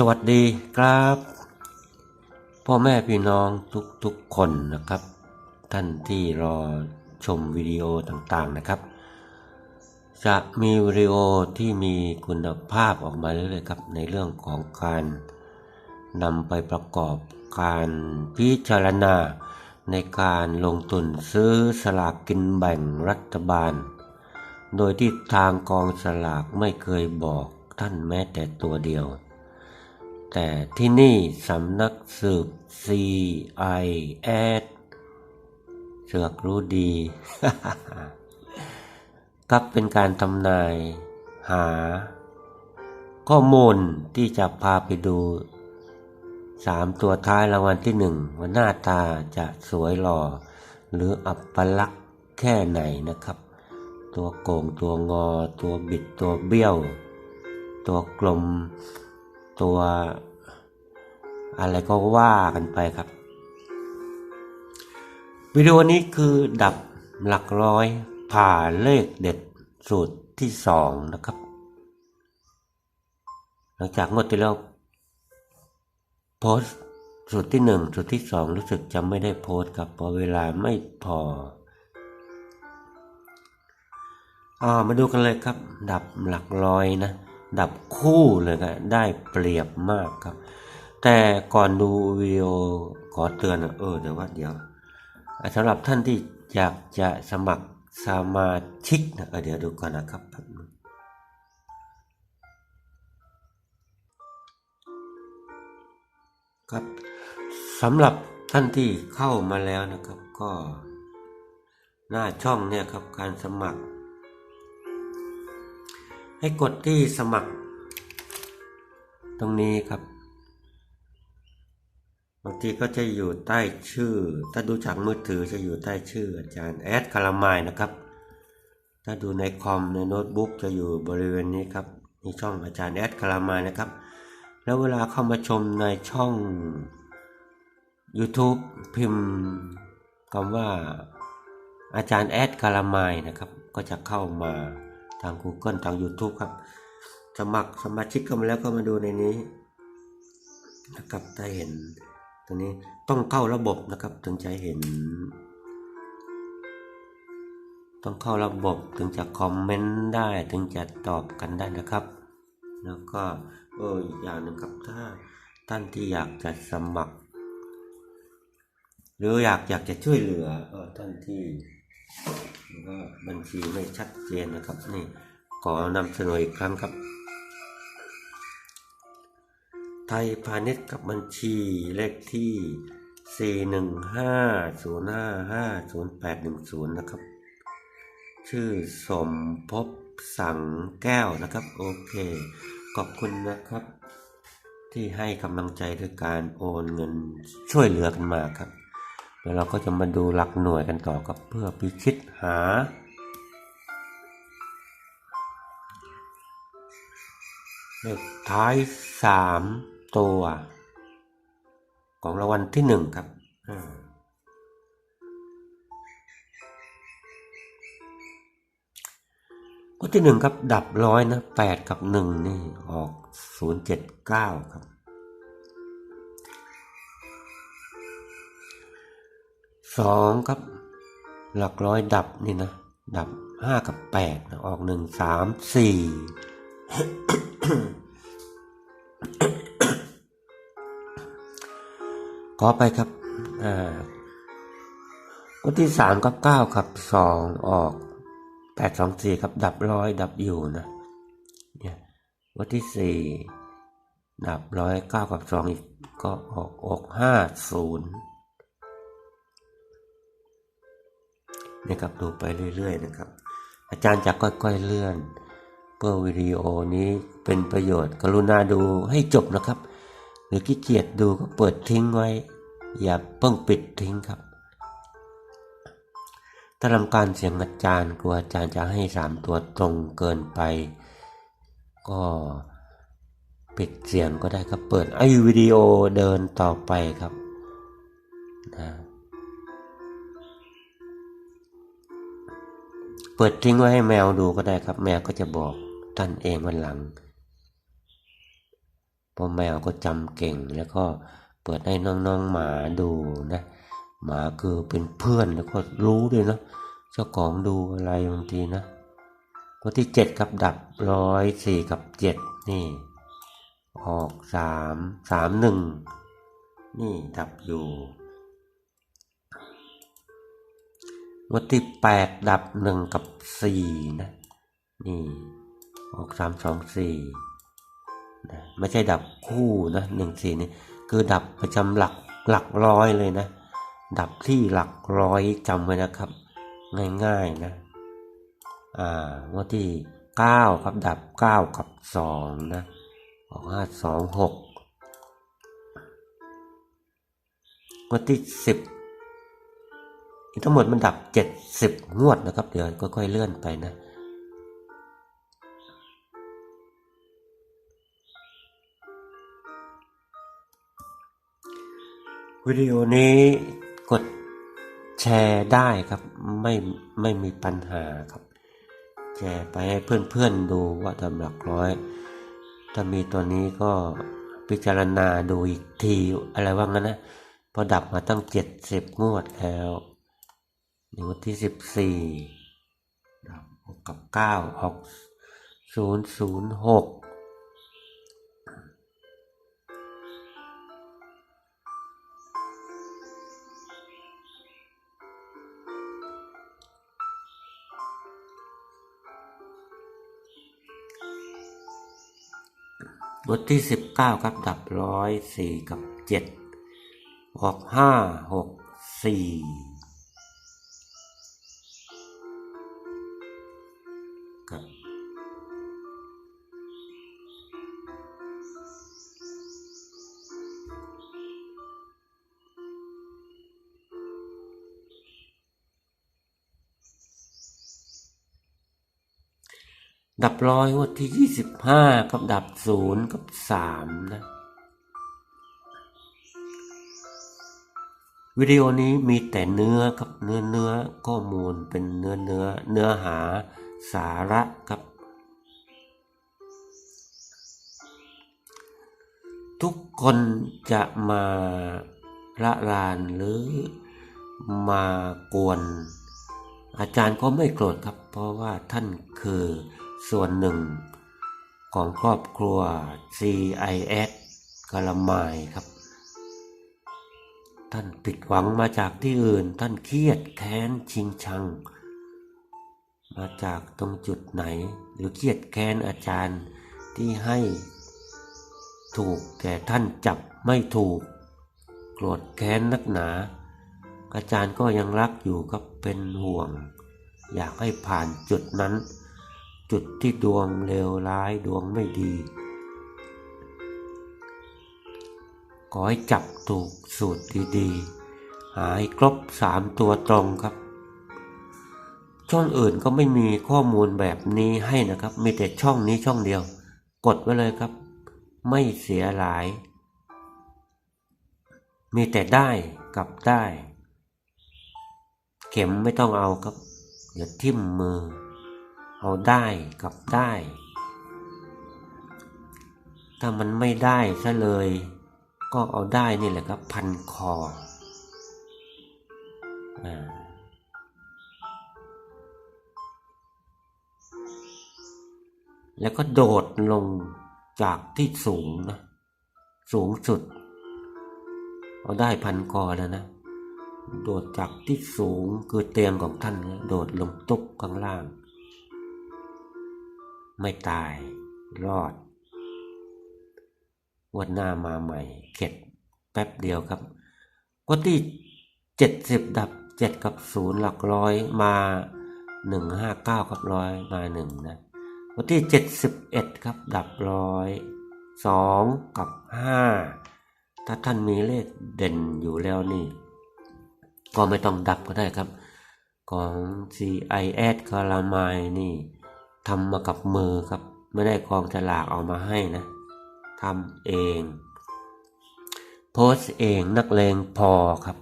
สวัสดีครับ พ่อแม่พี่น้องทุกๆคนนะครับ ท่านที่รอชมวิดีโอต่างๆนะครับ จะมีวิดีโอที่มีคุณภาพออกมาเรื่อยๆครับ ในเรื่องของการนำไปประกอบการพิจารณา ในการลงทุนซื้อสลากกินแบ่งรัฐบาล โดยที่ทางกองสลากไม่เคยบอกท่านแม้แต่ตัวเดียว แต่ที่นี่สำนักสืบ CIS เสือกรู้ดี กับเป็นการทำนาย หา ข้อมูลที่จะพาไปดูสามตัวท้ายรางวัลที่หนึ่งว่าหน้าตาจะสวยหล่อ หรืออัปลักษณ์แค่ไหนนะครับ ตัวโกงตัวงอ ตัวบิดตัวเบี้ยว ตัวกลมตัว อะไรก็ว่ากันไปครับ วิดีโอนี้คือดับหลักร้อยผ่าเลขเด็ดสูตรที่สองนะครับ หลังจากงวดที่แล้วโพสสูตรที่หนึ่งสูตรที่สองรู้สึกจะไม่ได้โพสครับเพราะเวลาไม่พออ่ามาดูกันเลยครับ ดับหลักร้อยนะ ดับคู่เลยครับได้เปรียบมากครับ แต่ก่อนดูวิดีโอขอเตือนนะเออเดี๋ยวว่าเดี๋ยวสำหรับท่านที่อยากจะสมัครสมาชิกนะเออเดี๋ยวดูก่อนนะครับครับสำหรับท่านที่เข้ามาแล้วนะครับก็หน้าช่องเนี่ยครับการสมัคร ให้กดที่สมัคร ตรงนี้ครับ บางทีก็จะอยู่ใต้ชื่อ ถ้าดูจากมือถือจะอยู่ใต้ชื่อ อาจารย์แอดคารามายนะครับ ถ้าดูในคอมในโน้ตบุ๊กจะอยู่บริเวณนี้ครับนี่ช่องอาจารย์แอดคารามายนะครับ แล้วเวลาเข้ามาชมในช่อง YouTube พิมพ์คำว่าอาจารย์แอดคารามายนะครับ ก็จะเข้ามาทาง Google ทาง YouTube ครับ สมัครสมาชิกเข้ามาแล้วก็มาดูในนี้นะครับถ้าเห็น ตรงนี้ต้องเข้าระบบนะครับถึงจะเห็น ต้องเข้าระบบถึงจะคอมเมนต์ได้ถึงจะตอบกันได้นะครับ แล้วก็เอออีกอย่างหนึ่งครับถ้าท่านที่อยากจะสมัคร หรืออยากอยากจะช่วยเหลือเออท่านที่ก็บัญชีไม่ชัดเจนนะครับนี่ขอนำเสนออีกครั้งครับ ไทยพาณิชย์กับบัญชีเลขที่ 415-055-0810 นะครับ ชื่อสมภพสังแก้วนะครับ โอเค ขอบคุณนะครับ ที่ให้กำลังใจด้วยการโอนเงินช่วยเหลือกันมาครับเดี๋ยวเราก็จะมาดูหลักหน่วยกันต่อครับเพื่อพิชิตหา เลขท้ายสาม ตัว ของรางวัลที่หนึ่งครับอ่าข้อที่หนึ่งครับ ดับร้อยนะแปดกับหนึ่งนี่ออกศูนย์เจ็ดเก้าครับสองครับ หลักร้อยดับนี่นะ ดับห้ากับแปดนะออกหนึ่งสามสี่ ขอไปครับอ่าวันที่สามกับเก้าครับสองออกแปดสองสี่ครับ ดับร้อยดับอยู่นะเนี่ยวันที่สี่ดับร้อยเก้ากับสองอีกก็ออกออกห้าศูนย์นี่ครับดูไปเรื่อยๆนะครับ อาจารย์จะค่อยๆเลื่อน เพื่อวิดีโอนี้เป็นประโยชน์ กรุณาดูให้จบนะครับ หรือขี้เกียจดูก็เปิดทิ้งไว้ อย่าเพิ่งปิดทิ้งครับถ้าทำการเสียงอาจารย์กลัวอาจารย์จะให้สามตัวตรงเกินไป ก็ปิดเสียงก็ได้ครับ เปิดไอวิดีโอเดินต่อไปครับนะเปิดทิ้งไว้ให้แมวดูก็ได้ครับ แมวก็จะบอกท่านเองวันหลังเพ่อแมวก็จำเก่งแล้วก็ เปิดให้น้องๆหมาดูนะหมาคือเป็นเพื่อนแล้วก็รู้ด้วยเนาะเจ้าของดูอะไรบางทีนะวันที่เจ็ดกับดับร้อยสี่กับเจ็ดนี่ ออกสามสามหนึ่งนี่ดับอยู่วันที่แปดดับหนึ่งกับสี่นะนี่ออกสามสองสี่นะไม่ใช่ดับคู่นะหนึ่งสี่นี่ คือดับประจำหลักหลักร้อยเลยนะ ดับที่หลักร้อยจำไว้นะครับ ง่ายๆนะ อ่าวันที่เก้าครับดับเก้ากับสองนะออกห้าสองหกวันที่สิบทั้งหมดมันดับเจ็ดสิบงวดนะครับ เดี๋ยวค่อยๆเลื่อนไปนะ วิดีโอนี้กดแชร์ได้ครับ ไม่ไม่มีปัญหาครับ แชร์ไปให้เพื่อนๆดูว่าทำหลักร้อย ถ้ามีตัวนี้ก็พิจารณาดูอีกทีอะไรว่างั้นนะพอดับมาตั้งเจ็ดสิบงวดแล้วในวันที่สิบสี่ดับกกับเก้าออกศูนย์ศูนย์หก บทที่สิบเก้าครับ ดับร้อยสี่กับเจ็ดออกห้าหกสี่ครับ ดับร้อยวดที่ยี่สิบห้ากับดับศูนย์กับสามนะวิดีโอนี้มีแต่เนื้อครับเนื้อเนื้อข้อมูลเป็นเนื้อเนื้อเนื้อหาสาระครับ ทุกคนจะมาละลานหรือมากวน อาจารย์ก็ไม่โกรธครับ เพราะว่าท่านคือ ส่วนหนึ่ง ของครอบครัว CIS กะละมายครับ ท่านผิดหวังมาจากที่อื่น ท่านเครียดแค้นชิงชัง มาจากตรงจุดไหน หรือเครียดแค้นอาจารย์ที่ให้ถูกแต่ท่านจับไม่ถูก โกรธแค้นนักหนา อาจารย์ก็ยังรักอยู่ครับเป็นห่วง อยากให้ผ่านจุดนั้น จุดที่ดวงเลวร้ายดวงไม่ดี ขอให้จับถูกสูตรดีๆ หายครบสามตัวตรงครับ ช่องอื่นก็ไม่มีข้อมูลแบบนี้ให้นะครับ มีแต่ช่องนี้ช่องเดียว กดไว้เลยครับ ไม่เสียหลาย มีแต่ได้กับได้ เข็มไม่ต้องเอาครับอย่าทิ่มมือ เอาได้กับได้ ถ้ามันไม่ได้ซะเลย ก็เอาได้นี่แหละครับพันคออาแล้วก็โดดลงจากที่สูงนะ สูงสุด เอาได้พันคอแล้วนะ โดดจากที่สูงคือเตียงของท่าน โดดลงตุ๊บข้างล่าง ไม่ตายรอด วันหน้ามาใหม่ เข็ดแป๊บเดียวครับก็ที่เจ็ดสิบดับเจ็ดกับศูนย์หลักร้อยมาหนึ่งห้าเก้ากับร้อยมาหนึ่งนะวันที่เจ็ดสิบเอ็ดครับดับร้อยสองกับห้าถ้าท่านมีเลขเด่นอยู่แล้วนี่ ก็ไม่ต้องดับก็ได้ครับ ของ CIS คารามายนี่ ทำมากับมือครับ ไม่ได้กองฉลากเอามาให้นะทำเอง โพสเองนักเลงพอครับ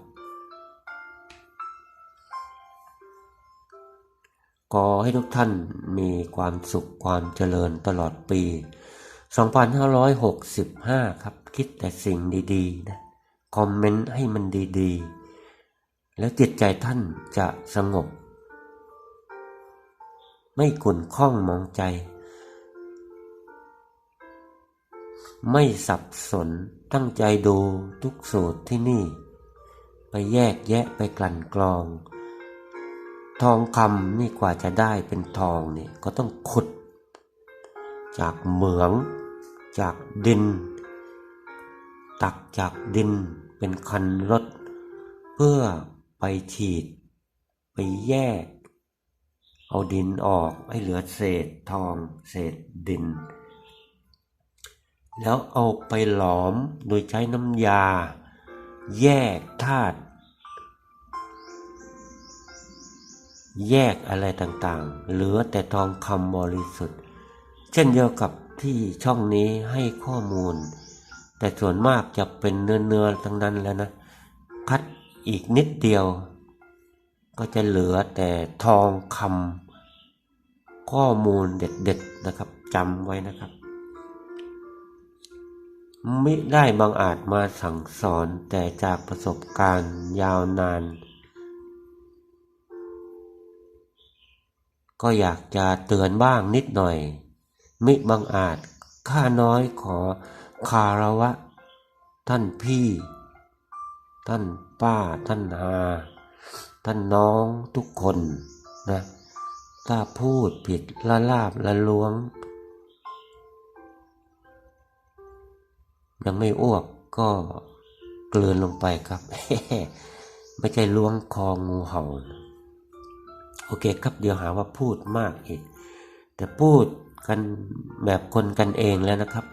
ขอให้ทุกท่านมีความสุขความเจริญตลอดปี 2565 ครับ คิดแต่สิ่งดีๆนะคอมเมนต์ให้มันดีๆ แล้วจิตใจท่านจะสงบ ไม่ขุ่นข้องมองใจ ไม่สับสนตั้งใจดูทุกสูตรที่นี่ ไปแยกแยะไปกลั่นกรอง ทองคำนี่กว่าจะได้เป็นทองนี่ก็ต้องขุด จากเหมือง จากดิน ตักจากดินเป็นคันรถ เพื่อไปฉีด ไปแยก เอาดินออกให้เหลือเศษทอง เศษดิน แล้วเอาไปหลอมโดยใช้น้ำยา แยกธาตุแยกอะไรต่างๆ เหลือแต่ทองคำบริสุทธิ์ เช่นเดียวกับที่ช่องนี้ให้ข้อมูล แต่ส่วนมากจะเป็นเนื้อเนื้อๆทั้งนั้นแล้วนะ คัดอีกนิดเดียว ก็จะเหลือแต่ทองคำข้อมูลเด็ดๆนะครับจำไว้นะครับ ไม่ได้บางอาจมาสั่งสอนแต่จากประสบการณ์ยาวนาน ก็อยากจะเตือนบ้างนิดหน่อย มิบังอาจข้าน้อยขอคารวะ ท่านพี่ ท่านป้าท่านอา ท่านน้องทุกคนนะถ้าพูดผิดละลาบละล้วง ยังไม่อ้วกก็เกลือนลงไปครับ ไม่ใช่ล้วงคองูเห่า โอเคครับเดี๋ยวหาว่าพูดมากอีก แต่พูดกันแบบคนกันเองแล้วนะครับ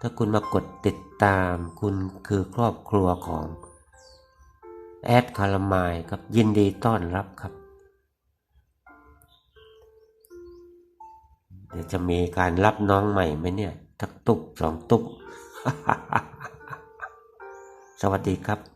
ถ้าคุณมากดติดตามคุณคือครอบครัวของ แอดคารามายครับยินดีต้อนรับครับ เดี๋ยวจะมีการรับน้องใหม่ไหมเนี่ยทักตุกสองตุก สวัสดีครับ